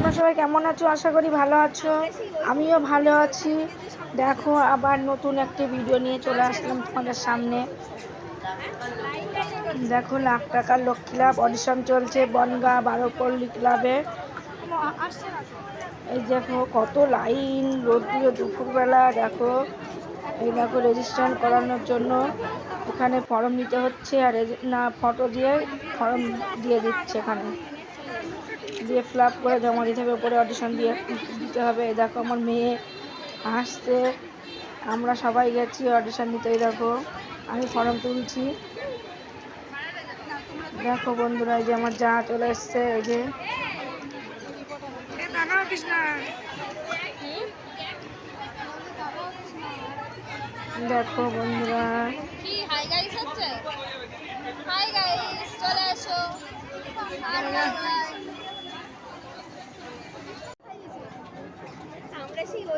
তোমরা সবাই কেমন আছো? আশা করি ভালো আছো। আমিও ভালো আছি। দেখো, আবার নতুন একটি ভিডিও নিয়ে চলে আসলাম তোমাদের সামনে। দেখো, লাখ টাকার লক্ষ্মী লাভ অডিশন চলছে বনগা বারোপল্লী ক্লাবে এই দেখো, কত লাইন রোদ্দুরে দুপুরবেলা, দেখো। এই দেখো রেজিস্ট্রেশন করানোর জন্য এখানে ফর্ম নিতে হচ্ছে আর না ফটো দিয়ে ফর্ম দিয়ে দিচ্ছে এখানে। দিয়ে ফিল আপ করে জমা দিতে হবে ওপরে অডিশন দিয়ে দিতে হবে। দেখো আমার মেয়ে আসছে আমরা সবাই গেছি অডিশন দিতে দেখো। আমি ফর্ম তুলছি। দেখো বন্ধুরা, এই যে আমার যা চলে এসছে, এই যে। দেখো বন্ধুরা। চলে আর আমরা সেই ওইখানে তো ওখানেই রয়েছে এদিকে যে সব ঢুকে যাচ্ছে না সে ঢুকছে না লাইনে করছে হ্যাঁ লাইন লাইনে করছে দেখতে করছে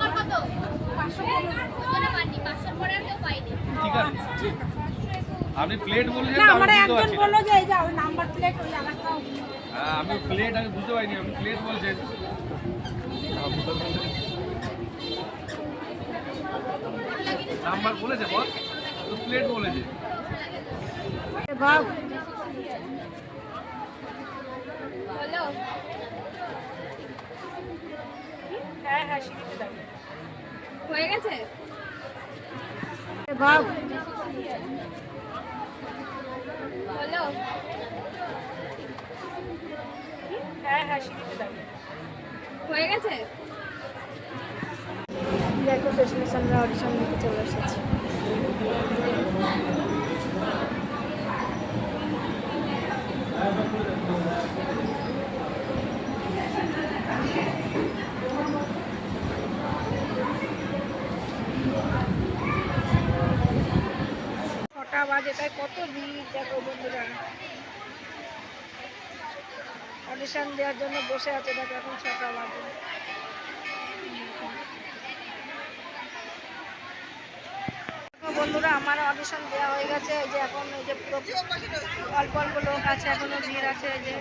আপনি প্লেট বললেন না আমার একজন বলল যে এই যে নাম্বার প্লেট ওই আলাদা হ্যাঁ, আমি প্লেট আমি বুঝতে পারিনি আপনি প্লেট বলছেন। নাম্বার বলেছে বল। তো প্লেট বলেছে। ভাব। হ্যাঁ হ্যাঁ সিঁড়িতে যাবে গেছে? ভাব বলো। হ্যাঁ হ্যাঁ হয়ে গেছে? দেখো শেষমেশ আমরা অডিশন দিতে চলে এসেছি ছটা বাজে তাই কত ভিড়, দেখো বন্ধুরা। অডিশন দেওয়ার জন্য বসে আছে, দেখো এখন ছটা বাজে। বন্ধুরা, আমার অডিশন দেওয়া হয়ে গেছে যে এখন এই যে পুরো অল্প অল্প লোক আছে, এখনও ভিড় আছে যে।